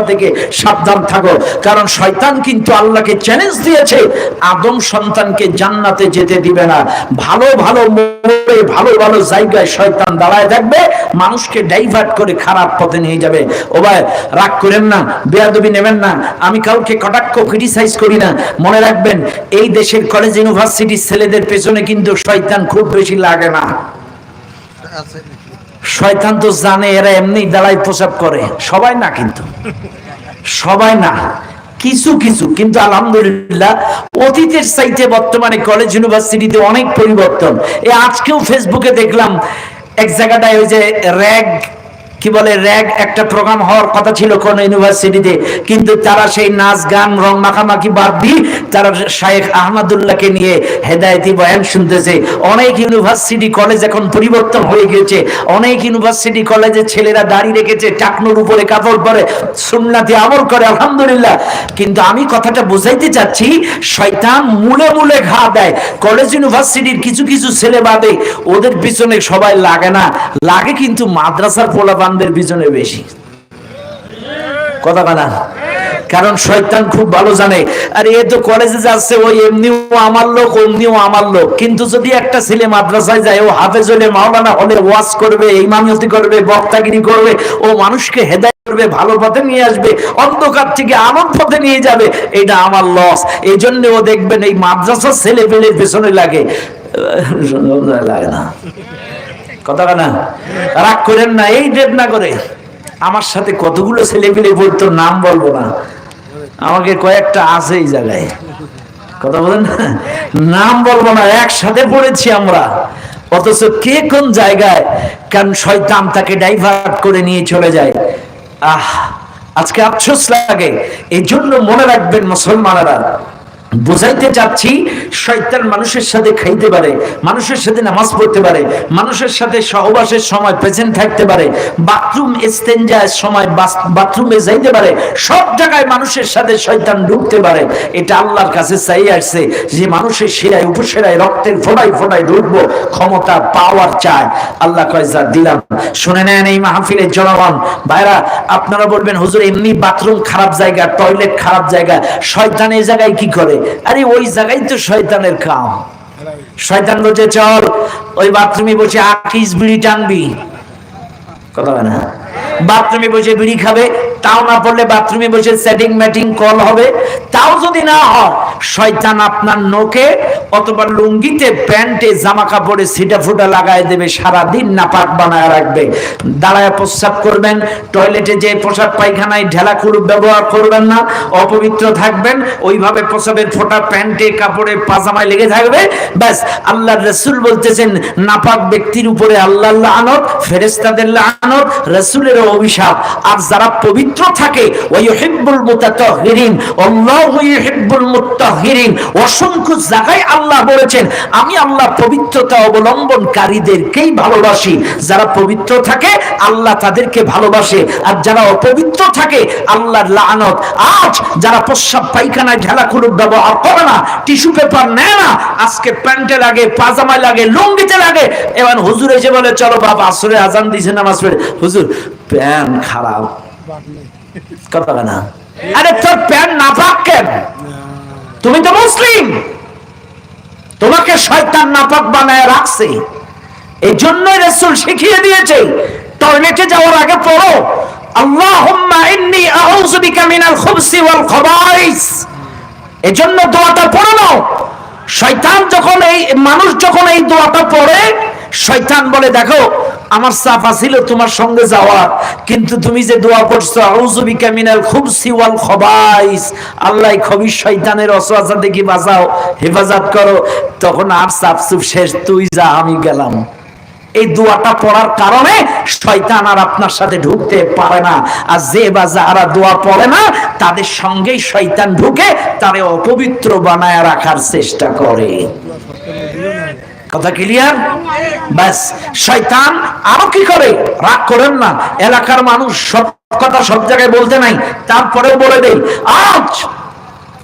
থেকে সাবধান থাকো। কারণ শয়তান কিন্তু আল্লাহকে চ্যালেঞ্জ দিয়েছে, আদম সন্তানকে জান্নাতে যেতে দিবে না। ভালো ভালো মোড়ে, ভালো ভালো জায়গায় শয়তান দাঁড়ায় থাকবে, মানুষকে ডাইভার্ট করে খারাপ পথে নিয়ে যাবে। ও ভাই, রাগ করেন না, বেয়াদবি নেবেন না। আমি কাউকে কটাক্ষ ক্রিটিসাইজ করি না। মনে রাখবেন, এই দেশের কলেজ ইউনিভার্সিটির ছেলেদের পেছনে কিন্তু শয়তান খুব বেশি লাগে না। শয়তান তো জানে, এরা এমনি দাঁড়ায় প্রসাব করে। সবাই না কিন্তু। সবাই না। কিছু কিছু। কিন্তু আলহামদুলিল্লাহ, অতীতের সাইটে বর্তমানে কলেজ ইউনিভার্সিটিতে অনেক পরিবর্তন। এ আজকেও ফেসবুকে দেখলাম, এক জায়গাটায় ওই যে র্যাগ কি বলে, র্যাগ একটা প্রোগ্রাম হওয়ার কথা ছিল কোন ইউনিভার্সিটিতে কিন্তু তারা সেই নাচ, গান, রং মাখামাখি বাদ দিয়ে তারা শায়েখ আহমদুল্লাহকে নিয়ে হেদায়তি বয়ান শুনতেছে। অনেক ইউনিভার্সিটি কলেজ এখন পরিবর্তন হয়ে গেছে অনেক ইউনিভার্সিটি কলেজে ছেলেরা দাড়ি রেখেছে, টাকনোর উপরে কাপড় পরে, সুন্নাতি আমল করে, আলহামদুলিল্লাহ। কিন্তু আমি কথাটা বোঝাইতে চাচ্ছি, শয়তান মূলে মূলে ঘা দেয়। কলেজ ইউনিভার্সিটির কিছু কিছু ছেলে বাদে, ওদের পিছনে সবাই লাগে না। লাগে কিন্তু মাদ্রাসার পোলাপানদের পিছনে বেশি। কথা কানা কারণ শয়তান খুব ভালো জানে। আর এ তো কলেজে যাচ্ছে, ওই এমনিও আমার লোক, অমনিও আমার লোক। কিন্তু যদি একটা ছেলে মাদ্রাসায় যায়, ও হাফেজ হলে, মাওলানা হলে, ওয়াজ করবে, ইমামতি করবে, বক্তাগিরি করবে, ও মানুষকে হেদায় করবে, ভালো পথে নিয়ে আসবে, অন্ধকার থেকে আলোর পথে নিয়ে যাবে, এটা আমার লস এই জন্য ও দেখবেন এই মাদ্রাসার ছেলে পেলে পেছনে লাগে। লাগে না। কথা না? রাগ করেন না, এই না করে। আমার সাথে কতগুলো ছেলে পেলে পড়তো নাম বলব না। আমাকে কয়েকটা আছে এই জায়গায়। কথা বলেন? নাম বলব না, একসাথে পড়েছি আমরা। অথচ কে কোন জায়গায় কারণ শয়তান তাকে ডাইভার্ট করে নিয়ে চলে যায়। আহ, আজকে আফসোস লাগে। এই জন্য মনে রাখবেন মুসলমানেরা বোঝাইতে চাচ্ছি, শয়তান মানুষের সাথে খাইতে পারে, মানুষের সাথে নামাজ পড়তে পারে, মানুষের সাথে সহবাসের সময় প্রেজেন্ট থাকতে পারে বাথরুম এস্তেঞ্জার সময় বাথরুমে যাইতে পারে, সব জায়গায় মানুষের সাথে শয়তান ঢুকতে পারে। এটা আল্লাহর কাছে চাই আসছে যে মানুষের শিরায় উপসেরায় রক্তের ফোটাই ফোটাই ঢুকবো, ক্ষমতা পাওয়ার চায় আল্লাহ কয়, যা দিলাম। শুনে নেন এই মাহফিলের জনগণ, ভাইরা, আপনারা বলবেন, হুজুর, এমনি বাথরুম খারাপ জায়গা টয়লেট খারাপ জায়গা, শয়তান এই জায়গায় কি করে? আরে ওই জায়গায় তো শয়তানের কাম। শয়তান বলছে, চল, ওই বাথরুমে বসে আকিস বিড়ি টানবি। কথা না। বাথরুমে বসে বিড়ি খাবে তাও না পড়লে বাথরুমে বসে সেটিং ম্যাটিং কল হবে। তাও যদি না হয়, শয়তান আপনার নোকে অথবা লুঙ্গিতে প্যান্টে জামা কাপড়ে সিটা ফুটা লাগায় দেবে সারা দিন নাপাক বানায় রাখবে। দাঁড়ায় প্রস্রাব করবেন টয়লেটে যে প্রসাব পায়খানায় ঢেলা খুরুপ ব্যবহার করবেন না, অপবিত্র থাকবেন, ওইভাবে প্রসাবের ফোটা প্যান্টে, কাপড়ে, পাজামায় লেগে থাকবে, ব্যাস আল্লাহ রসুল বলতেছেন, নাপাক ব্যক্তির উপরে আল্লাহ আনত ফেরেস্তাদের আনত রসুলের অভিশাপ। আর যারা পবিত্র থাকে। ইউহিব্বুল মুত্তাহহিরিন অসংখ্য জায়গায় আল্লাহ বলেছেন, আমি আল্লাহ পবিত্রতা অবলম্বনকারীদেরকেই ভালোবাসি। যারা পবিত্র থাকে, আল্লাহ তাদেরকে ভালোবাসে। আর যারা অপবিত্র থাকে, আল্লাহর লানত। আজ যারা প্রস্রাব পায়খানায় ঢেলা খুলুক ব্যবহার করে না, টিস্যু পেপার নেয় না, আজকে প্যান্টে লাগে, পাজামায় লাগে, লুঙ্গিতে লাগে। এবার হুজুর এসে বলে, চলো বাবা, আসরে আজান দিছে নামাজ পড়ে। হুজুর, প্যান্ট খারাপ। কথা না। আরে তোর প্যান্ট নাপাক কেন? তুমি তো মুসলিম। তোমাকে শয়তান নাপাক বানায় রাখছে। এই শিখিয়ে দিয়েছে টয়লেটে যাওয়ার আগে পড়ো। আল্লাহুম্মা আউযু বিকা মিনাল খুবসি ওয়াল খবাইস। এজন্য দোয়াটা পড়ে নাও শয়তান যখন এই, মানুষ যখন এই দোয়াটা পড়ে, শয়তান বলে, দেখো আমার সাফা ছিল তোমার সঙ্গে যাওয়ার। কিন্তু তুমি যে দোয়া পড়ছো আউযু বিকা মিনাল খুবসি ওয়াল খবাইস আল্লাহ খবিস শয়তানের অসওয়াসা দেখি বাঁচাও, হেফাজত করো। তখন আর সুফ শেষ, তুই যা, আমি গেলাম। এই দোয়াটা পড়ার কারণে শয়তান আর আপনার সাথে ঢুকতে পারে না। আর যে বা যারা দোয়া পড়ে না, তাদের সঙ্গেই শয়তান ঢুকে, তারে অপবিত্র বানায় রাখার চেষ্টা করে। কথা ক্লিয়ার ব্যাস, শয়তান আরও কি করে? রাগ করেন না। এলাকার মানুষ সব কথা সব জায়গায় বলতে নাই। তারপরেও বলে দেয় আজ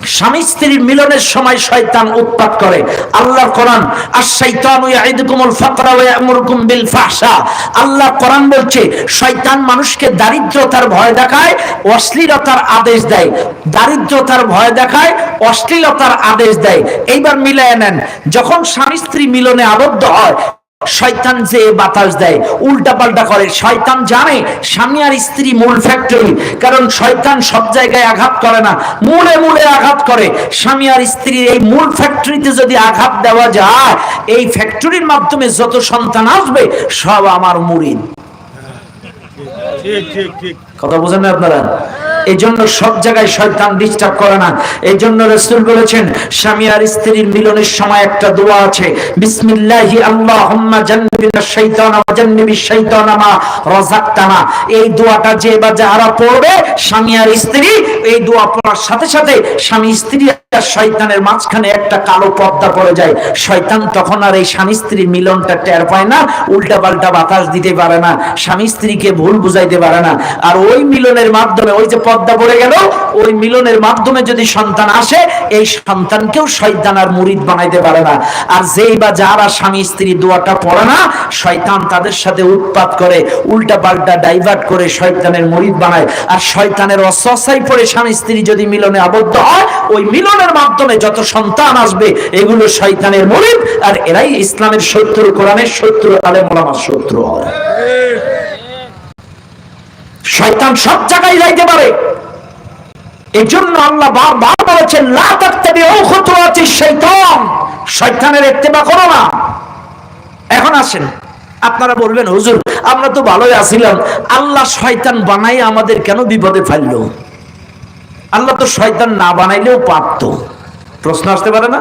স্বামী স্ত্রীর মিলনের সময় শয়তান উৎপাত করে। আল্লাহর কোরআন আর শয়তান ইয়াইদুকুমুল ফাকরা ওয়া ইয়ামুরুকুম বিল ফাহশা। আল্লাহ কোরআন বলছে, শয়তান মানুষকে দারিদ্রতার ভয় দেখায়, অশ্লীলতার আদেশ দেয়। দারিদ্রতার ভয় দেখায়, অশ্লীলতার আদেশ দেয়। এইবার মিলায় নেন, যখন স্বামী স্ত্রী মিলনে আবদ্ধ হয় শয়তান যে বাতাস দেয় উল্টা পাল্টা করে। শয়তান জানে স্বামী আর স্ত্রী মূল ফ্যাক্টরি কারণ শয়তান সব জায়গায় আঘাত করে না মূলে মূলে আঘাত করে। স্বামী আর স্ত্রীর এই মূল ফ্যাক্টরিতে যদি আঘাত দেওয়া যায় এই ফ্যাক্টরির মাধ্যমে যত সন্তান আসবে সব আমার মুরিদ। ঠিক ঠিক ঠিক। কথা বোঝেন না আপনারা? এই জন্য সব জায়গায় শয়তান ডিস্টার্ব করে না। এজন্য রসুল বলেছেন, স্বামী আর স্ত্রীর মিলনের সময় একটা দোয়া আছে, বিসমিল্লাহি আল্লাহুম্মা জান্নিবিনা শাইতানা ওয়া জান্নিবিশ শাইতানা মা রাযাকতানা। এই দোয়াটা যে বা যারা পড়বে, স্বামী আর স্ত্রী, এই দোয়া পড়ার সাথে সাথে স্বামী স্ত্রী শয়তানের মাঝখানে একটা কালো পর্দা পড়ে যায়। শয়তান তখন আর এই স্বামী স্ত্রীর মিলনটা টের পায় না উল্টা পাল্টা বাতাস দিতে পারে না, স্বামী স্ত্রীকে ভুল বুঝাইতে পারে না। আর ওই মিলনের মাধ্যমে, ওই যে পড়ে গেল, ওই মিলনের মাধ্যমে যদি সন্তান আসে, এই সন্তানকেও শয়তান আর মুরিদ বানাইতে পারে না। আর যেই বা যারা স্বামী স্ত্রী দোয়াটা পড়ে না, শয়তান তাদের সাথে উৎপাত করে উল্টা পাল্টা ডাইভার্ট করে শয়তানের মুরিদ বানায়। আর শয়তানের অসসাই পড়ে স্বামী স্ত্রী যদি মিলনে আবদ্ধ হয়, ওই মিলনের মাধ্যমে যত সন্তান আসবে, এগুলো শয়তানের মুরিদ, আর এরাই ইসলামের শত্রু, কোরআনের শত্রু আলে মোলামার শত্রু হয়। শয়তান সব জায়গায় যাইতে পারে। এই জন্য আল্লাহ বারবার বলেছেন, লা তাত্তাবিউ খুতুওয়াতি শাইতান শয়তানের ইত্তেবা করো না। এখন আসেন, আপনারা বলবেন, হুজুর, আমরা তো ভালোই আছিলাম। আল্লাহ শয়তান বানাই আমাদের কেন বিপদে ফেলল? আল্লাহ তো শয়তান না বানাইলেও পারত। প্রশ্ন আসতে পারে না?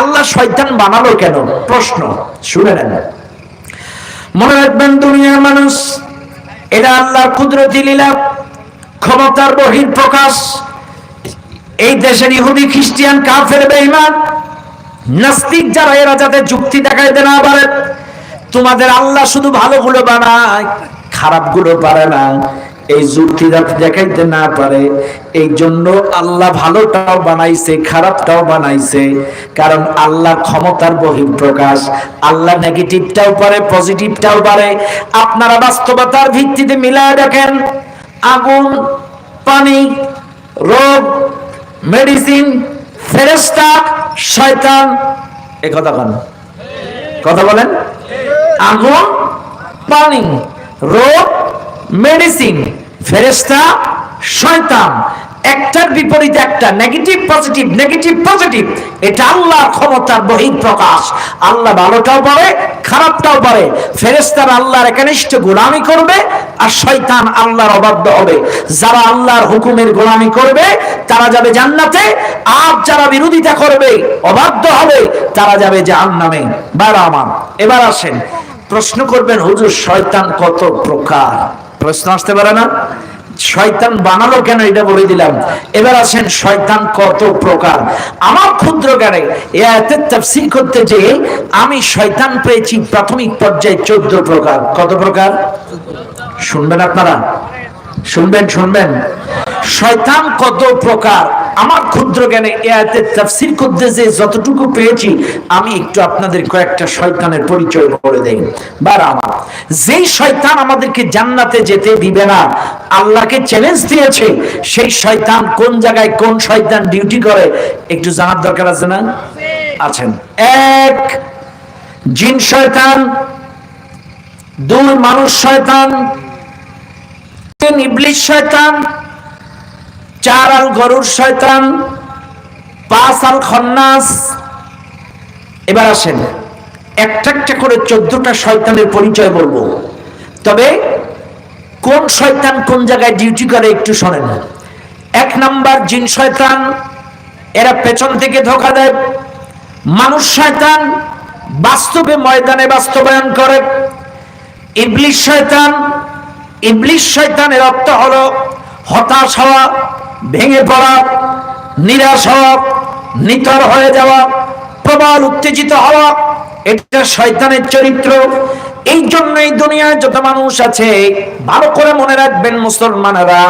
আল্লাহ শয়তান বানালো কেন? প্রশ্ন, শুনে নেন। মনে রাখবেন, দুনিয়ার মানুষ এটা আল্লাহর কুদরতি লীলা, ক্ষমতার বহির প্রকাশ, এই দেশের ইহুদি, খ্রিস্টিয়ান, কাফের, বেঈমান, নাস্তিক যারা, এরা যাতে যুক্তি দেখাইতে না পারে, তোমাদের আল্লাহ শুধু ভালোগুলো বানায়, খারাপগুলো পারে না। এই যুক্তি দেখাইতে না পারে, এই জন্য আল্লাহ ভালোটাও বানাইছে, খারাপটাও বানাইছে। কারণ আল্লাহ ক্ষমতার বহির প্রকাশ আল্লাহ নেগেটিভটাও পারে, পজিটিভটাও পারে। আপনারা বাস্তবতার ভিত্তিতে মিলায় দেখেন, আগুন, পানি, রোগ, মেডিসিন ফেরেস্তা শয়তান, এ কথা কন। কথা বলেন? আগুন, পানি, রোগ মেডিসিন ফেরেস্তা শয়তান। একটার বিপরীতে একটা নেগেটিভ পজিটিভ নেগেটিভ পজিটিভ এটা আল্লাহর ক্ষমতার বহির প্রকাশ আল্লাহ ভালোটাও পারে, খারাপটাও পারে। ফেরেস্তার আল্লাহর একনিষ্ঠ গোলামি করবে আর শয়তান আল্লাহর অবাধ্য হবে। যারা আল্লাহর হুকুমের গোলামি করবে, তারা যাবে জান্নাতে। আর যারা বিরোধিতা করবে, অবাধ্য হবে, তারা যাবে জাহান্নামে। বার আমার, এবার আসেন। প্রশ্ন করবেন, হুজুর, শয়তান কত প্রকার? প্রশ্ন আসতে পারে না। শয়তান বানালো কেন এটা বলে দিলাম। এবার আসেন, শয়তান কত প্রকার। আমার ক্ষুদ্র গানে এতে তফসিল করতে যে আমি শয়তান পেয়েছি প্রাথমিক পর্যায়ে চোদ্দ প্রকার। কত প্রকার? শুনবেন আপনারা? শুনবেন শুনবেন। শয়তান কত প্রকার? আমার ক্ষুদ্র জ্ঞানে এ আয়াতের তাফসীর করতে যে যতটুকু পেয়েছি আমি একটু আপনাদের কয়েকটা শয়তানের পরিচয় করে দেই। বার আমার, যেই শয়তান আমাদেরকে জান্নাতে যেতে দিবে না, আল্লাহকে চ্যালেঞ্জ দিয়েছে, সেই শয়তান কোন জায়গায় কোন শয়তান ডিউটি করে, একটু জানার দরকার আছে না? আছেন। এক, জিন শয়তান, দুই মানুষ শয়তান, তিন ইবলিশ শয়তান চার আল গরুর শয়তান, পাঁচ আল খন্নাস। এবার আসেন, একটা একটা করে চোদ্দটা শয়তানের পরিচয় বলব। তবে কোন শয়তান কোন জায়গায় ডিউটি করে একটু শোনেন। এক নাম্বার জিন শয়তান, এরা পেছন থেকে ধোকা দেয়। মানুষ শয়তান বাস্তবে ময়দানে বাস্তবায়ন করে। ইবলিশ শয়তান, ইবলিশ শয়তানের অর্থ হলো হতাশ হওয়া। ভেঙে পড়া নিরাশ হওয়া নিতর হয়ে যাওয়া প্রবল উত্তেজিত হওয়া এটা শয়তানের চরিত্র। এই জন্য এই দুনিয়ায় যত মানুষ আছে, ভালো করে মনে রাখবেন মুসলমানেরা,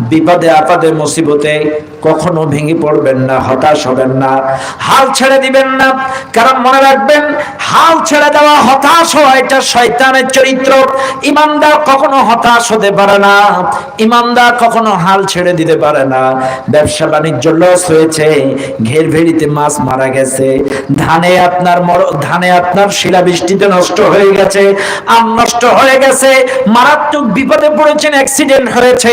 বিপদে, আপদে, মুসিবতে কখনো ভেঙে পড়বেন না, হতাশ হবেন না, হাল ছেড়ে দিবেন না। কারণ মনে রাখবেন, হাল ছেড়ে দেওয়া হতাশ হওয়া এটা শয়তানের চরিত্র। ইমানদার কখনো হতাশ হতে পারে না, ইমানদার কখনো হাল ছেড়ে দিতে পারে না। ব্যবসা বাণিজ্য লস হয়েছে, ঘের ভেড়িতে মাছ মারা গেছে, ধানে আপনার মর- ধানে আপনার শিলাবৃষ্টিতে নষ্ট হয়ে গেছে আম নষ্ট হয়ে গেছে, মারাত্মক বিপদে পড়েছেন অ্যাক্সিডেন্ট হয়েছে,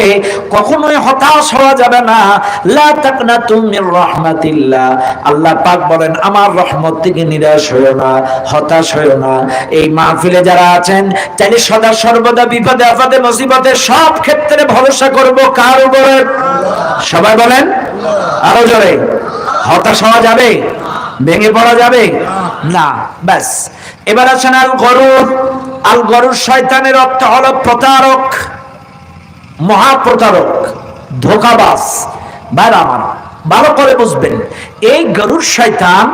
কখনোই হতাশ হওয়া যাবে না। লা তাকনাতু মির রাহমাতিল্লাহ। আল্লাহ পাক বলেন, আমার রহমত থেকে নিরাশ হয়েও না, হতাশ হয়েও না। এই মাহফিলে যারা আছেন চাইলে সদা সর্বদা বিপদে, আপদে, মুসিবতে সব ক্ষেত্রে ভরসা করব কার উপরে? সবাই বলেন? আরও জোরে। হতাশ হওয়া যাবে? ভেঙে পড়া যাবে? না, ব্যাস। এবার আছেন আল গরুর আল গরুর শয়তানের অর্থ হল প্রতারক, মহাপ্রতারক ধোকাবাস বাইর আমার, ভালো করে বুঝবেন, এই গরুর শয়তান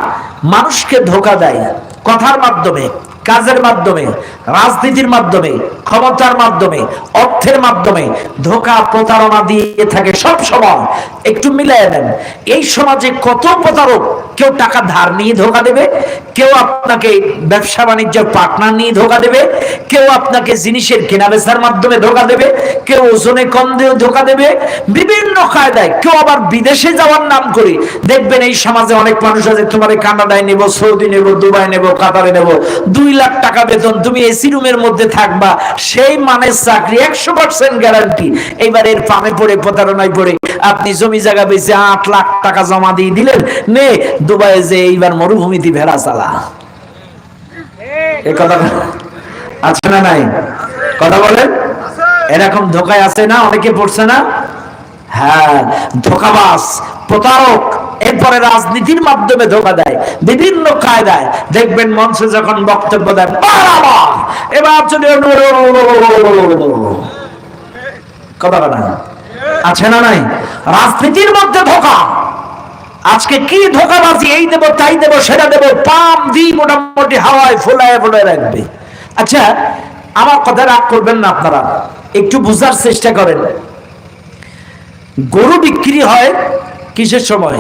মানুষকে ধোকা দেয় কথার মাধ্যমে। কাজের মাধ্যমে, রাজনীতির মাধ্যমে, ক্ষমতার মাধ্যমে, অর্থের মাধ্যমে ধোকা প্রতারণা দিয়ে থাকে সব সময়। একটু মিলাই নেন, এই সমাজে কত প্রতারক? কেউ টাকা ধার নিয়ে ধোকা দেবে, কেউ আপনাকে ব্যবসা বাণিজ্যের পার্টনার নিয়ে ধোকা দেবে, কেউ আপনাকে জিনিসের কেনা বেচার মাধ্যমে ধোকা দেবে, কেউ ওজনে কম দিয়ে ধোকা দেবে, বিভিন্ন কায়দায়। কেউ আবার বিদেশে যাওয়ার নাম করে দেখবেন এই সমাজে অনেক মানুষ আছে, তোমার কানাডায় নেব, সৌদি নেব, দুবাই নেব, কাতারে নেব, দুই লাখ টাকা বেতন, তুমি এসি রুমের মধ্যে থাকবা, সেই মানের চাকরি, একশো পার্সেন্ট গ্যারান্টি এইবার এর পামে পড়ে, প্রতারণায় পড়ে, আপনি জমি জায়গা বেঁচে আট লাখ টাকা জমা দিয়ে দিলেন, নে, দুবাইয়ে যে এইবার মরুভূমিতে ভেড়া চালা। এ কথা আছে না নাই? কথা বলেন। এরকম ধোকায় আছে না? অনেকে পড়ছে না? হ্যাঁ ধোকাবাজ, প্রতারক। এরপরে রাজনীতির মাধ্যমে ধোকা দেয়, বিভিন্ন কায়দায়। দেখবেন মঞ্চে যখন বক্তব্য দেয় এবার যদি কথা না আছে না নাই? রাজনীতির মধ্যে ধোকা। আজকে কি ধোকাবাজি, এই দেব, তাই দেব, সেটা দেব, পাম দি মোটামুটি হাওয়ায় ফোলায় ফোলায় রাখবে। আচ্ছা আমার কথা রাগ করবেন না আপনারা। একটু বুঝার চেষ্টা করেন। গরু বিক্রি হয় কিসের সময়?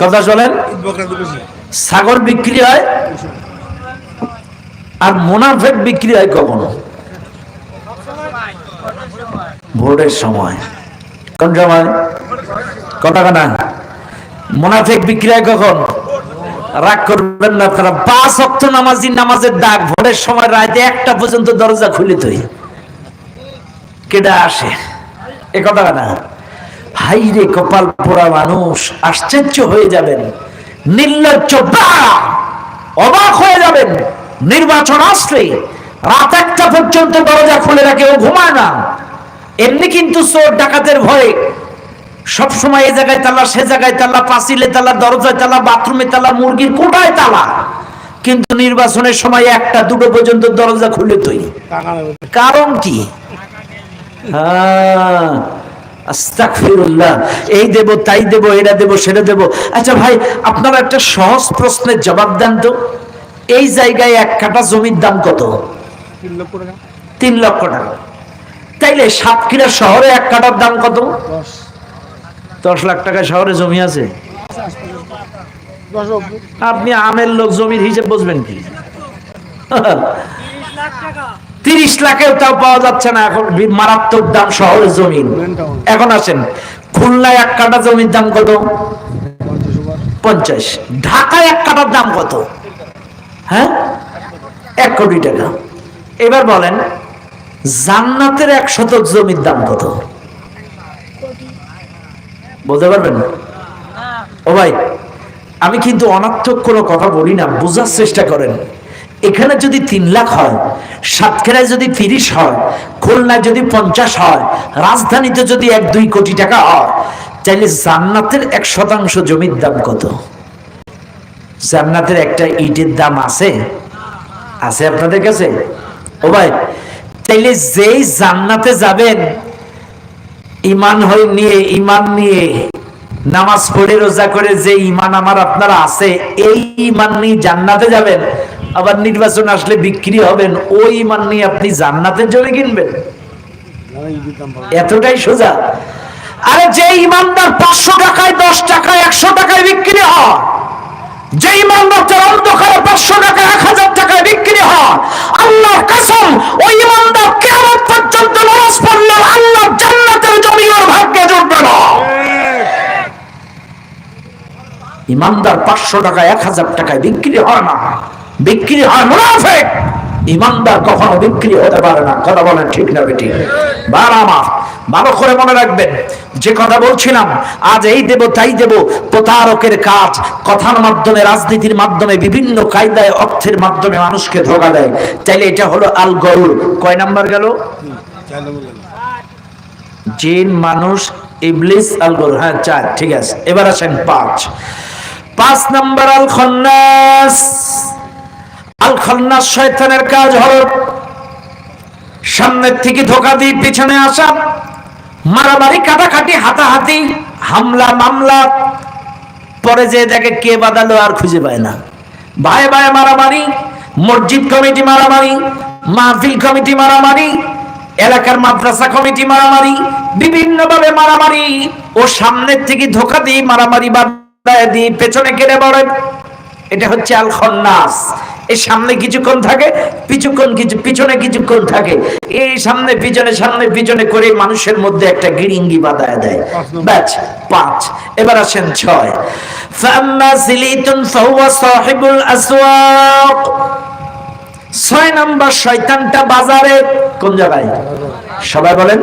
কথা চলেন ঈদ বকরা হয় আর মোনাফেক বিক্রি হয় কখনো? ভোটের সময়। কোন সময়? কথা না? মোনাফেক বিক্রি হয় কখন? রাগ করবেন না আপনারা। পাঁচ অক্ট নামাজি নামাজের ডাক ভোটের সময় রাতে একটা পর্যন্ত দরজা খুলে তুই কেডা আসে? এ কথা না। হাই রে কপাল পোড়া মানুষ আশ্চর্য হয়ে যাবেন। নির্লজ্জ অবাক হয়ে যাবেন। নির্বাচন আসলে রাত একটা পর্যন্ত দরজা খুলে রাখে ও ঘুমায় না। এমনি কিন্তু চোর ডাকাতের ভয়ে সব সময় এই জায়গায় তালা সে জায়গায় তালা পাঁচিলে তালা দরজায় তালা বাথরুমে তালা মুরগির কোটায় তালা। কিন্তু নির্বাচনের সময় একটা দুটো পর্যন্ত দরজা খুলে তৈরি। কারণ কি? হ্যাঁ, আস্তাগফিরুল্লাহ। এই দেব তাই দেব এটা দেব সেটা দেব। আচ্ছা ভাই আপনারা একটা সহজ প্রশ্নের জবাব দেন তো। এই জায়গায় এক কাঠা জমির দাম কত? তিন লক্ষ টাকা। তাইলে সাতক্ষীরা শহরে এক কাঠার দাম কত? দশ। দশ লাখ টাকা শহরে জমি আছে? আপনি আমের লোক জমির হিসেব বুঝবেন কি? তিরিশ লাখেও তাও পাওয়া যাচ্ছে না এখন, মারাত্মক দাম শহরের জমিন। এখন আসেন, খুলনায় এক কাঠা জমির দাম কত? পঞ্চাশ। ঢাকায় এক কাঠার দাম কত? হ্যাঁ? এক কোটি টাকা। এবার বলেন, জান্নাতের এক শতক জমির দাম কত? বলতে পারবেন? ও ভাই, আমি কিন্তু অনার্থক কোনো কথা বলি না, বোঝার চেষ্টা করেন। এখানে যদি তিন লাখ হয়, সাতক্ষীরায় যদি তিরিশ হয়, খুলনায় যদি পঞ্চাশ হয়, রাজধানীতে যদি এক দুই কোটি টাকা হয় চাইলে জান্নাতের এক শতাংশ জমির দাম কত? জান্নাতের একটা ইটের দাম আছে? আছে আপনাদের কাছে? ও ভাই, তাইলে যেই জান্নাতে যাবেন, ইমান হয়ে নিয়ে, ইমান নিয়ে নামাজ পড়ে, রোজা করে, যে ইমান আমার আপনারা আছে, এই ইমান নিয়ে জান্নাতে যাবেন। আবার নির্বাচন আসলে বিক্রি হবেন, ওই ইমান নিয়ে আপনি জান্নাতের জন্য কিনবেন। এতটাই সোজা। আরে যে ইমানদার পাঁচশো টাকায়, দশ টাকায়, একশো টাকায় বিক্রি হয়, যে ইমানদার তার অন্ধকারে পাঁচশো টাকা এক হাজার টাকায় বিক্রি হয়, আল্লাহর কাসম, ওই ইমানদার কেমন পর্যন্ত নামাজ পড়লে আল্লাহ জান্নাতের জমি ওর ভাগ্যে জুটবে না। ইমানদার পাঁচশো টাকা, এক হাজার টাকায় বিক্রি হয় না। বিক্রি হয় মুনাফেক। ইমানদার কখনো বিক্রি হতে পারে না। কথা বলেন ঠিক না বেটি? বার আমার ভালো করে মনে রাখবেন, যে কথা বলছিলাম, আজ এই দেব, তাই দেব, প্রতারকের কাজ, কথার মাধ্যমে, রাজনীতির মাধ্যমে, বিভিন্ন কায়দায়, অর্থের মাধ্যমে মানুষকে ধোকা দেয়। তাইলে এটা হলো আল গরুর। কয় নাম্বার গেল? জিন, মানুষ, ইবলিস, আল গরু হ্যাঁ চার, ঠিক আছে। এবার আসেন পাঁচ। পাঁচ নাম্বার আল খন্নাস আল খন্নাস শয়তানের কাজ হলো সামনের থেকে ধোকা দিয়ে পিছনে আসা, মারামারি, কাটাকাটি, হাতাহাতি, হামলা, মামলা। পরে যে দেখে কে বাদালো আর খুঁজে পায় না। ভাই ভাই মারামারি, মসজিদ কমিটি মারামারি, মাহফিল কমিটি মারামারি, এলাকার মাদ্রাসা কমিটি মারামারি বিভিন্ন ভাবে মারামারি। ও সামনের থেকে ধোকা দিয়ে মারামারি বাদায় পেছনে কেড়ে পড়ে এটা হচ্ছে আল খন্নাস সামনে কিছুক্ষণ থাকে পিছুক্ষণ কিছু, পিছনে কিছুক্ষণ থাকে। এই সামনে, পিছনে সামনে, পিছনে করে মানুষের মধ্যে একটা গিরিঙ্গি বাদায় দেয়। ব্যাচ পাঁচ। এবার আসেন ছয়। ছয় নাম্বার শয়তানটা বাজারে। কোন জায়গায়? সবাই বলেন।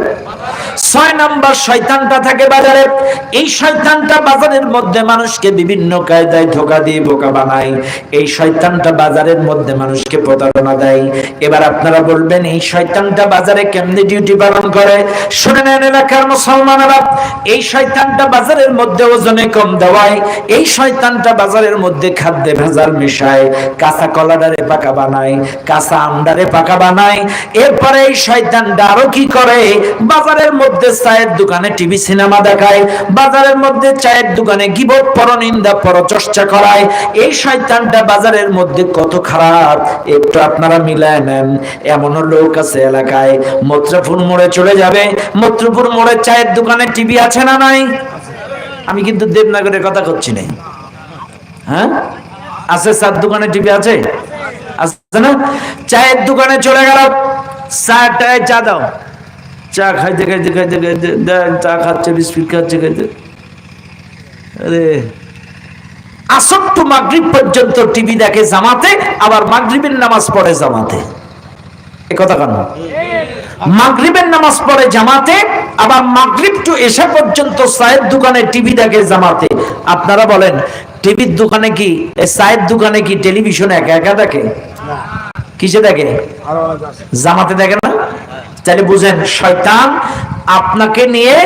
ছয় নাম্বার শয়তানটা থাকে বাজারে। এই শয়তানটা বাজারের মধ্যে মানুষকে বিভিন্ন কায়দায় ধোকা দিয়ে বোকা বানায়। এই শয়তানটা বাজারের মধ্যে মানুষকে প্রতারণা দেয়। এবার আপনারা বলবেন, এই শয়তানটা বাজারে কেমনি ডিউটি পালন করে? শুনে নেন এলাকার মুসলমানেরা, এই শয়তানটা বাজারের মধ্যে ওজনে কম দেওয়ায়, এই শয়তানটা বাজারের মধ্যে খাদ্যে ভেজাল মিশায়, কাঁচা কলাডারে পাকা বানায়, কাঁচা আমডারে পাকা বানায়। এরপরে এই শয়তানটা আরও কি করে। বাজারের মধ্যে চায়ের দোকানে টিভি, সিনেমা দেখায়। বাজারের মধ্যে চায়ের দোকানে গিবত, পরনিন্দা, পরচর্চা করায়। এই শয়তানটা বাজারের মধ্যে কত খারাপ। একটু আপনারা মিলায় নেন। এমনও লোক আছে এলাকায়। মত্রপুর মোড়ে চলে যাবে। মত্রপুর মোড়ে চায়ের দোকানে টিভি আছে না নাই? আমি কিন্তু দেবনগরের কথা করছি না। হ্যাঁ? আছে চার দোকানে টিভি আছে? আছে না? চায়ের দোকানে চলে গেল। চাটায় চা দাও। চা খাইতে খাইতে খাইতে খাইতে দেখ চা খাচ্ছে বিস্কুট খাচ্ছে খাইতে আরে আসর টু মাগরিব পর্যন্ত টিভি দেখে জামাতে আবার মাগরিবের নামাজ পড়ে জামাতে। এ কথা কেন? মাগরিবের নামাজ পড়ে জামাতে আবার মাগরিব টু এসা পর্যন্ত চায়ের দোকানে টিভি দেখে জামাতে। আপনারা বলেন টিভির দোকানে কি চায়ের দোকানে কি টেলিভিশন একা একা দেখে? কিসে দেখে? জামাতে দেখে না? তাহলে বুঝেন শয়তান আপনাকে নিয়ে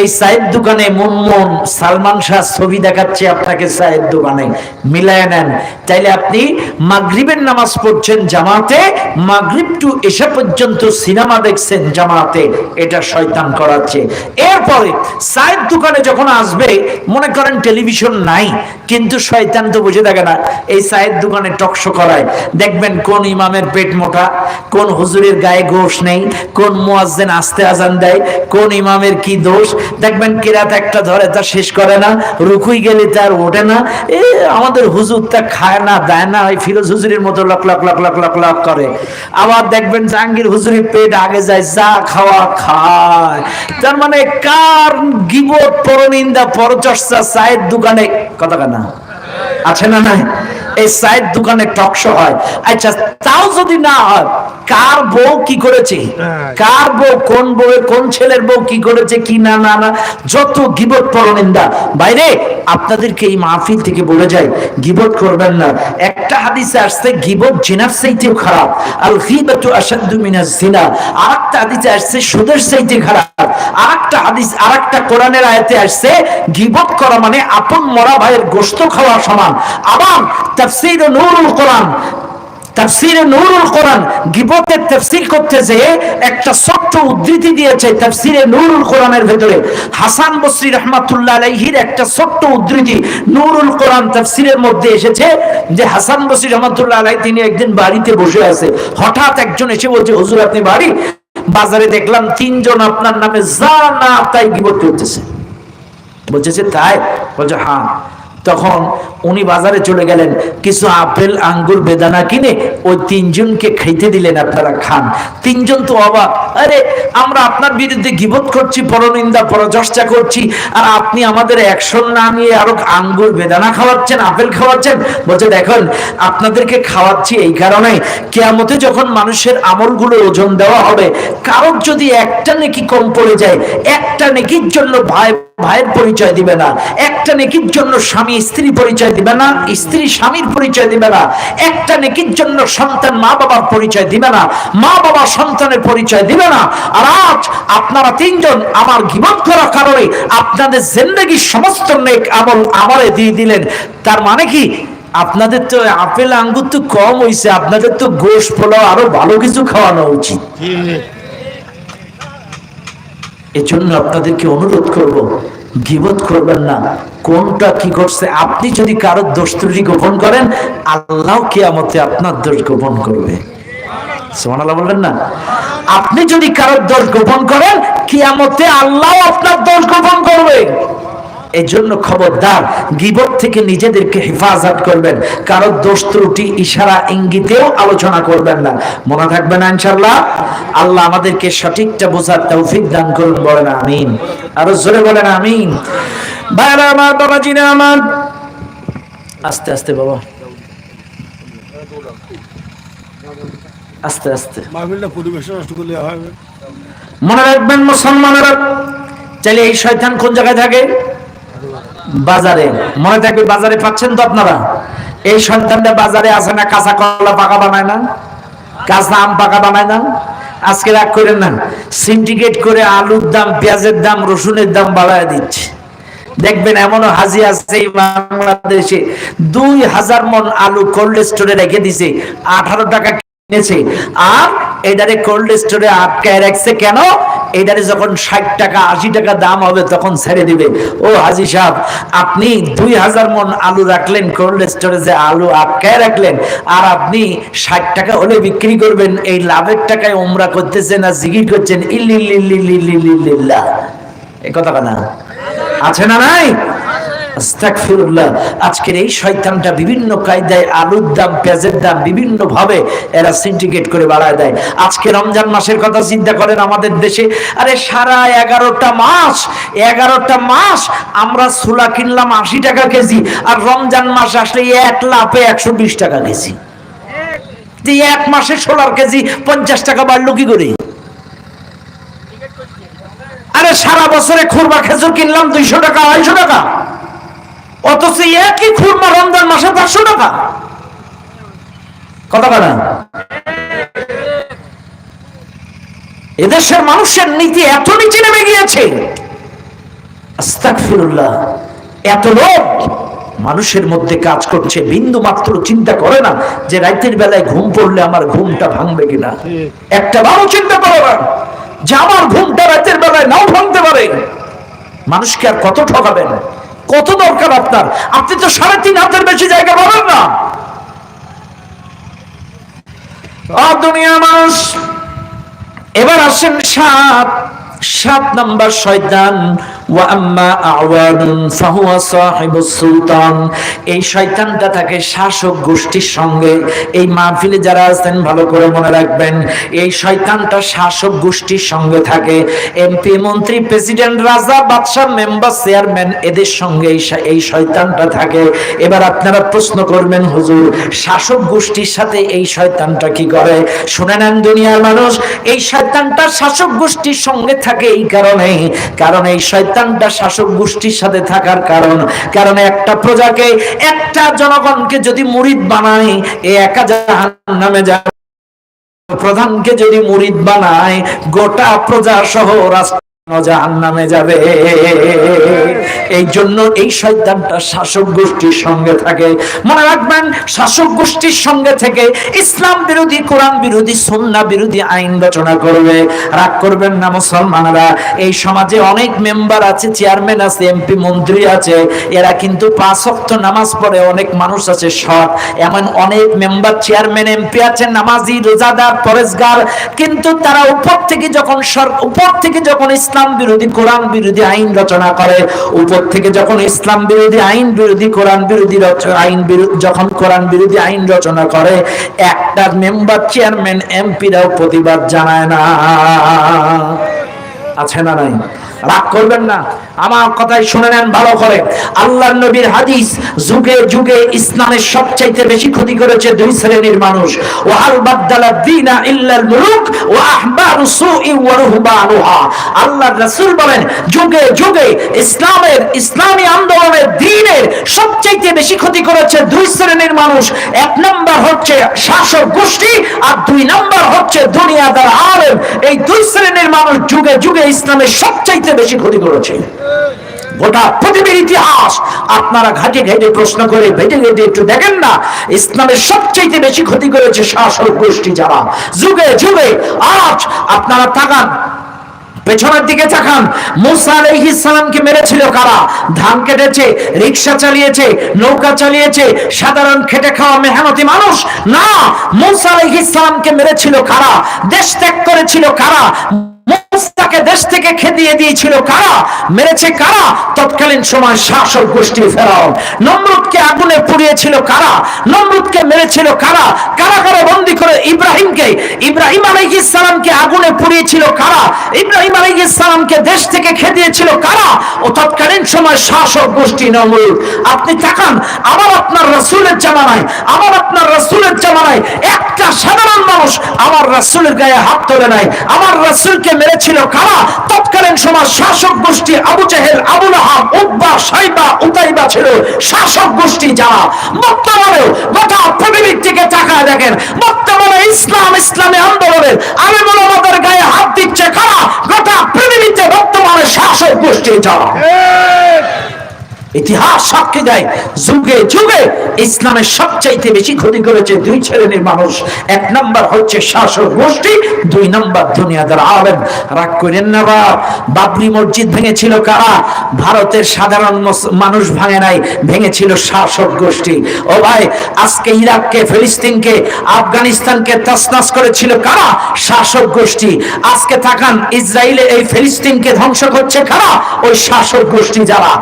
এই চায়ের দোকানে মুনমুন সালমান শাহ ছবি দেখাচ্ছে আপনাকে চায়ের দোকানে। মিলায় নেন। তাইলে আপনি মাগরিবের নামাজ পড়ছেন জামাতে, মাগরিব টু এসে পর্যন্ত সিনেমা দেখছেন জামাতে। এটা শয়তান করাচ্ছে। এরপরে চায়ের দোকানে যখন আসবে, মনে করেন টেলিভিশন নাই, কিন্তু শয়তান তো বুঝে থাকে না, এই চায়ের দোকানে টকশো করায়। দেখবেন কোন ইমামের পেট মোটা, কোন হুজুরের গায়ে গোশ নেই, কোন মুয়াজ্জিন আস্তে আজান দেয়, কোন ইমামের কি দোষ দেখবেন কিরাত একটা ধরে, তা শেষ করে না, রুকুই গেলে তার ওঠে না। এ, আমাদের হুজুর তা খায় না, দেয় না ওই ফিরোজ হুজুরের মতো lock lock lock lock lock lock করে। আবার দেখবেন জাহাঙ্গীর হুজুরের পেট আগে যায়, যা খাওয়া খায়। তার মানে কার গিবত পরনিন্দা পরচর্চা চায়ের দোকানে, কথা না? আছে না নাই? এই চায়ের দোকানে টকশো হয়। আচ্ছা তাও যদি না হয় কার বউ কি করেছে? কার বউ কোন বউ কোন ছেলের বউ কি করেছে কি না না না যত গিবত পরনিন্দা বাইরে আপনাদেরকে এই মাহফিল থেকে বলে যায় গিবত করবেন না। একটা হাদিসে আসছে গিবত জিনার চাইতেও খারাপ। আল গীবাতু আশাদ্দু মিনাজ জিনা। আরেকটা হাদিসে আসছে সুদের চাইতে খারাপ। আরেকটা হাদিস আরেকটা কোরআনের আয়াতে আসছে গিবত করা মানে আপন মরা ভাইয়ের গোশত খাওয়া সমান। আবার তাফসীর নূরুল কোরআন। তাফসিরে নুরুল কোরআন গিবতের তাফসীর করতে যে একটা ছোট্ট উদ্ধৃতি দিয়েছে তাফসিরে নুরুল কোরআনের ভেতরে। হাসান বসরি রহমাতুল্লাহ আলাইহির একটা ছোট্ট উদ্ধৃতি নুরুল কোরআন তাফসিরের মধ্যে এসেছে যে হাসান বসরি রহমাতুল্লাহ আলাইহি তিনি একদিন বাড়িতে বসে আছে। হঠাৎ একজন এসে বলছে, হুজুর, আপনি বাড়ি? বাজারে দেখলাম তিনজন আপনার নামে যা না তাই গিবত করতেছে। বলছে যে তাই? বলছে হ্যাঁ। তখন উনি বাজারে চলে গেলেন। কিছু আপেল, আঙ্গুর, বেদানা কিনে ওই তিনজনকে খাইতে দিলেন আপনারা খান। তিনজন তো অবাক, আরে, আমরা আপনার বিরুদ্ধে গিবত করছি, পরনিন্দা, পরচর্চা করছি, আর আপনি আমাদের অ্যাকশন না নিয়ে আরও আঙ্গুর, বেদানা খাওয়াচ্ছেন, আপেল খাওয়াচ্ছেন? বলছে, দেখুন, আপনাদেরকে খাওয়াচ্ছি এই কারণে, কেয়ামতে যখন মানুষের আমলগুলো ওজন দেওয়া হবে, কারোর যদি একটা নেকি কম পড়ে যায়, একটা নেকির জন্য ভাই, ভাইয়ের পরিচয় দিবে না, একটা নেকির জন্য স্বামী স্ত্রী পরিচয় দিবে না স্ত্রী স্বামীর পরিচয় দিবে না একটা নেকির জন্য সন্তান মা বাবার পরিচয় দিবে না মা বাবা সন্তানের পরিচয় দিবে না আর আজ আপনারা তিনজন আমার গিবত করার কারণে আপনাদের জিন্দগির সমস্ত নেক আমল আমারে দিয়ে দিলেন। তার মানে কি? আপনাদের তো আপেল আঙ্গুর তো কম হইছে আপনাদের তো গোশ পোলাও আরও ভালো কিছু খাওয়ানো উচিত। এজন্য আপনাদেরকে অনুরোধ করব গিবত করবেন না। কোনটা কি করছে আপনি যদি কারও দোষ ত্রুটি গোপন করেন, আল্লাহ কেয়ামতে আপনার দোষ গোপন করবে। সুবহানাল্লাহ বললেন না? আপনি যদি কারোর দোষ গোপন করেন, কিয়ামতে আল্লাহ আপনার দোষ গোপন করবে। এই জন্য খবরদার গিবত থেকে নিজেদেরকে হেফাজত করবেন। কারও দোষ ত্রুটি ইশারা ইঙ্গিতেও আলোচনা করবেন না। মনে থাকবে না ইনশাল্লাহ আল্লাহ আমাদেরকে সঠিকটা বোঝার তৌফিক দান করুন বলেন আমিন। আরও জোরে বলেন আমিন। ভাইরা আমার বাবাজিরা আমার। আস্তে আস্তে বাবা। আস্তে আস্তে। মনে রাখবেন মুসলমানেরা চাইলে এই শয়তান কোন জায়গায় থাকে? বাজারে। মনে থাকবে বাজারে পাচ্ছেন তো আপনারা? এই সন্তানটা বাজারে আসে না, কাঁচা কলা পাকা বানায় না? কাঁচা আম পাকা বানায় না? আজকে রাগ করেন না সিন্ডিকেট করে আলুর দাম, পেঁয়াজের দাম, রসুনের দাম বাড়ায় দিচ্ছে। দেখবেন এমনও হাজি আছে বাংলাদেশে, দুই হাজার মন আলু কোল্ড স্টোরে রেখে দিছে, আঠারো টাকা কিনেছে। আর এটারে কোল্ড স্টোরে আটকায় রাখছে কেন? এটারে যখন ষাট টাকা, আশি টাকা দাম হবে, তখন ছেড়ে দিবে। ও হাজি সাহেব, আপনি দুই হাজার মন আলু রাখলেন, কোল্ড স্টোরেজে আলু আটকায় রাখলেন, আর আপনি ষাট টাকা হলে বিক্রি করবেন, এই লাভের টাকায় ওমরা করতেছেন আর জিগির করছেন ইল্লিল্লিল্লিল্লিল্লিল্লা এ কথা না? আছে না নাই? আজকের এই শয়তানটা বিভিন্ন কায়দায়, আলুর দাম, পেঁয়াজের দাম বিভিন্ন ভাবে এরা সিন্ডিকেট করে বাড়ায় দেয়। আজকে রমজান মাসের কথা চিন্তা করেন আমাদের দেশে, আরে সারা এগারোটা মাস এগারোটা মাস আমরা সুলা কিনলাম আশি টাকা কেজি, আর রমজান মাস আসলে এক লাফে একশো বিশ টাকা কেজি। এক মাসে সোলার কেজি পঞ্চাশ টাকা বাড়লো কি করে? আরে সারা বছরে খুরমা খেজুর কিনলাম দুইশো টাকা, আড়াইশো টাকা। অথচ একই খুরমা রমজান মাসে টাকা। কথা বলেন। এদেশের মানুষের নীতি এত নিচে নেমে গিয়েছে। এত লোক মানুষের মধ্যে কাজ করছে, বিন্দু মাত্র চিন্তা করে না যে রাতের বেলায় ঘুম পড়লে আমার ঘুমটা ভাঙবে কিনা। একটা বারো চিন্তা করে না যে আমার ঘুমটা রাতের বেলায় নাও ভাঙতে পারে। মানুষকে আর কত ঠকাবেন? কত দরকার আপনার? আপনি তো সাড়ে তিন হাতের বেশি জায়গা পাবেন না। দুনিয়া মানুষ। এবার আসেন সাত সাত নাম্বার শয়তান। ওয়া আম্মা আওয়ানুন এই শয়তানটা থাকে শাসক গোষ্ঠীর সঙ্গে, এই মাহফিলে যারা আছেন, ভালো করে মনে রাখবেন, এই শয়তানটা শাসক গোষ্ঠীর সঙ্গে থাকে। এমপি মন্ত্রী, প্রেসিডেন্ট, রাজা, বাদশাহ, মেম্বার, চেয়ারম্যান, এদের সঙ্গে এই শয়তানটা থাকে। এবার আপনারা প্রশ্ন করবেন, হুজুর, শাসক গোষ্ঠীর সাথে এই শয়তানটা কি করে? শুনে নেন দুনিয়ার মানুষ, এই শয়তানটা শাসক গোষ্ঠীর সঙ্গে থাকে এই কারণে কারণ এই শয়তানটা শাসক গোষ্ঠীর সাথে থাকার কারণ। কারণ একটা প্রজাকে, একটা জনগণকে যদি মুরিদ বানায়, এ একা জাহান নামে যায় প্রধানকে যদি মুরিদ বানায়, গোটা প্রজা সহ রাষ্ট্র জাহান্নামে যাবে। এই জন্য এই শয়তানটা শাসক গোষ্ঠীর সঙ্গে থাকে। মনে রাখবেন, শাসক গোষ্ঠীর সঙ্গে থেকে ইসলাম বিরোধী, কোরআন বিরোধী সন্না বিরোধী আইন রচনা করবে। রাগ করবেন না মুসলমানরা। এই সমাজে অনেক মেম্বার আছে, চেয়ারম্যান আছে, এমপি, মন্ত্রী আছে। এরা কিন্তু পাঁচ নামাজ পড়ে, অনেক মানুষ আছে সৎ। এমন অনেক মেম্বার, চেয়ারম্যান, এমপি আছে, নামাজি, রোজাদার, পরেশগার। কিন্তু তারা উপর থেকে যখন উপর থেকে যখন ইসলাম বিরোধী, কোরআন বিরোধী আইন রচনা করে। উপর থেকে যখন ইসলাম বিরোধী আইন বিরোধী, কোরআন বিরোধী আইন যখন কোরআন বিরোধী আইন রচনা করে, একটা মেম্বার চেয়ারম্যান, এমপিরাও প্রতিবাদ জানায় না। আছে না নাই? রাগ করবেন না। আমার কথাই শুনে নেন ভালো করে। আল্লাহ নবীর হাদিস যুগে যুগে ইসলামের সবচাইতে বেশি ক্ষতি করেছে দুই শ্রেণির মানুষ। ও আল বাদদালা দিনা ইল্লাল মুলুক ও আহবারু সুই ওয়া রুহবানুহা। আল্লাহর রাসূল বলেন, যুগে যুগে ইসলামের, ইসলামী আন্দোলনের, দ্বীনের সবচাইতে বেশি ক্ষতি করেছে দুই শ্রেণির মানুষ। এক নাম্বার হচ্ছে শাসক গোষ্ঠী আর দুই নাম্বার হচ্ছে দুনিয়াদার আলেম। এই দুই শ্রেণির মানুষ যুগে যুগে ইসলামের সবচাইতে বেশি ক্ষতি করেছে। গোটা পৃথিবীর ইতিহাস আপনারা ঘাটে ঘাটে প্রশ্ন করে ভেটে ঘেটে একটু দেখেন না, ইসলামের সবচাইতে বেশি ক্ষতি করেছে শাসক গোষ্ঠী যারা। যুগে যুগে আজ আপনারা তাকান, পেছনের দিকে তাকান, মুসা মেরেছিল কারা? ধান কেটেছে রিকশা চালিয়েছে, নৌকা চালিয়েছে, সাধারণ খেটে খাওয়া মেহনতি মানুষ। না, মুসা মেরেছিল কারা? দেশ ত্যাগ করেছিল কারা? মুসাকে দেশ থেকে খেদিয়ে দিয়েছিল কারা? মেরেছে কারা? তৎকালীন সময় শাসক গোষ্ঠী ফেরাও। নমরুদকে আগুনে পুড়িয়েছিল কারা? নমরুদকে মেরেছিল কারা? কারা কারা বন্দি করে ইব্রাহিমকে, ইব্রাহিম আলাইহিস আগুনে পুড়িয়েছিল কারা? ইব্রাহিম আলাইহিস সালামকে দেশ থেকে খেদিয়েছিল কারা? ও তৎকালীন সময় শাসক গোষ্ঠী নমরুদ। আপনি তাকান আমার আপনার রাসূলের জামানায় আমার আপনার রাসূলের জামানায় একটা সাধারণ মানুষ আমার রাসূলের গায়ে হাত তোলে নাই, আমার রাসূলকে মেরেছিল কারা? তৎকালীন সমাজ শাসক গোষ্ঠী আবু চেহেল আবু লাহাব উব্বা সাইবা, উতাইবা ছিল শাসক গোষ্ঠী যারা। বর্তমানেও গোটা পৃথিবীর দিকে তাকায় দেখেন। বর্তমানে ইসলাম, ইসলামী আন্দোলনের আলেমুল আমাদের গায়ে হাত দিচ্ছে কারা? গোটা পৃথিবীতে বর্তমানে শাসক গোষ্ঠী যারা। ইতিহাস সাক্ষী দেয়। যুগে যুগে ইসলামের সবচাইতে বেশি ক্ষতি করেছে দুই শ্রেণির মানুষ। এক নাম্বার হচ্ছে শাসক গোষ্ঠী, দুই নাম্বার দুনিয়াদার আলেম। রাগ করেন না বা বাবরি মসজিদ ভেঙেছিল কারা? ভারতের সাধারণ মানুষ ভাঙে নাই, ভেঙেছিল শাসক গোষ্ঠী। ও ভাই, আজকে ইরাককে, ফিলিস্তিনকে, আফগানিস্তানকে তসনাস করেছিল কারা? শাসক গোষ্ঠী। আজকে তাকান ইসরায়েলে এই ফিলিস্তিনকে ধ্বংস করছে কারা? ওই শাসক গোষ্ঠী যারা।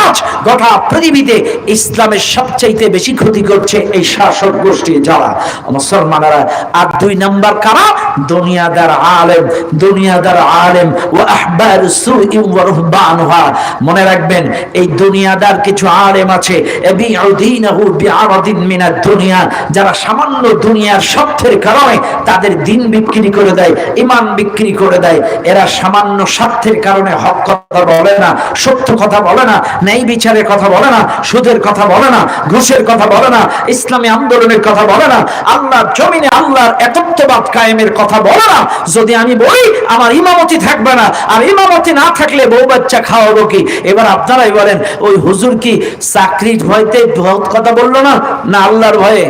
আজ গোটা পৃথিবীতে ইসলামের সবচাইতে বেশি ক্ষতি করছে এই শাসক গোষ্ঠী যারা। মুসলমানেরা, আর দুই নাম্বার কারা? দুনিয়াদার আলেম দুনিয়াদার আলেম ও আহবার সুই ওয়া রুহবানহা। মনে রাখবেন, এই দুনিয়াদার কিছু আলেম আছে বিআদিনাহু বিআরাদিন মিনাদ দুনিয়া। যারা সামান্য দুনিয়ার স্বার্থের কারণে তাদের দিন বিক্রি করে দেয় ইমান বিক্রি করে দেয়। এরা সামান্য স্বার্থের কারণে হক কথা বলে না, সত্য কথা বলে না ন্যায় বিচারের কথা বলে না সুদের কথা বলে না ঘুষের কথা বলে না ইসলামী আন্দোলনের কথা বলে না আল্লাহর জমিনে আল্লাহর একত্ববাদ কায়েমের কথা বলে না। যদি আমি বলি আমার ইমামতি থাকবে না আর ইমামতি না থাকলে বউ বাচ্চা খাওয়াবো কি? এবার আপনারাই বলেন ওই হুজুর কি চাকরির ভয়তে বহুত কথা বলল না? না আল্লাহর ভয়ে?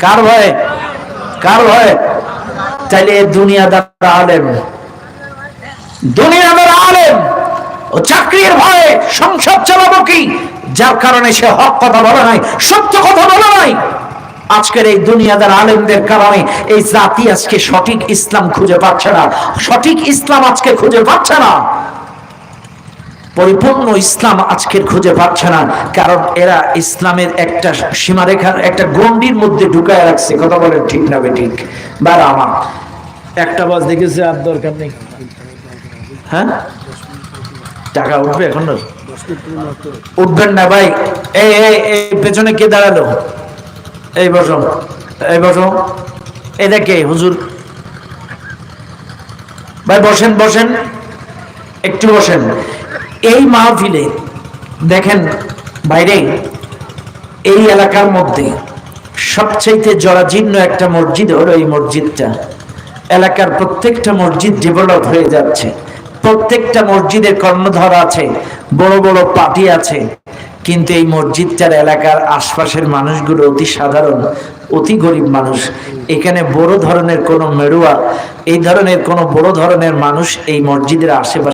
কার ভয়ে? কার ভয়ে? তাইলে দুনিয়াদার আলেম। দুনিয়াদার আলেম। চাকরির ভয়ে সংসার চালাবো কি? যার কারণে সে হক কথা বলে নাই, সত্য কথা বলে নাই। আজকের এই দুনিয়াদার আলেমদের কারণে এই জাতি আজকে সঠিক ইসলাম খুঁজে পাচ্ছে না। সঠিক ইসলাম আজকে খুঁজে পাচ্ছে না। পরিপূর্ণ ইসলাম আজকের খুঁজে পাচ্ছে না। কারণ এরা ইসলামের একটা সীমারেখার একটা গন্ডির মধ্যে ঢুকায় রাখছে। কথা বলে ঠিক না ঠিক বা আমার একটা বাস দেখেছে, আর দরকার নেই। হ্যাঁ? টাকা উঠবে এখন? উঠবেন না ভাই। এই এই এই পেছনে কে দাঁড়াল? এই বসো এই বসো। এটা কে হুজুর। ভাই বসেন বসেন। একটু বসেন। এই মাহফিলে দেখেন বাইরে এই এলাকার মধ্যে সবচাইতে জরাজীর্ণ একটা মসজিদ হলো এই মসজিদটা। এলাকার প্রত্যেকটা মসজিদ ডেভেলপ হয়ে যাচ্ছে। প্রত্যেকটা মসজিদের কর্ণধর আছে, বড় বড় পার্টি আছে। কিন্তু এই মসজিদটার এলাকার আশপাশের মানুষগুলো অতি সাধারণ, অতি গরিব মানুষ। এখানে বড় ধরনের কোনো মেরুয়া, এই ধরনের কোনো বড় ধরনের মানুষ এই মসজিদের আশেপাশে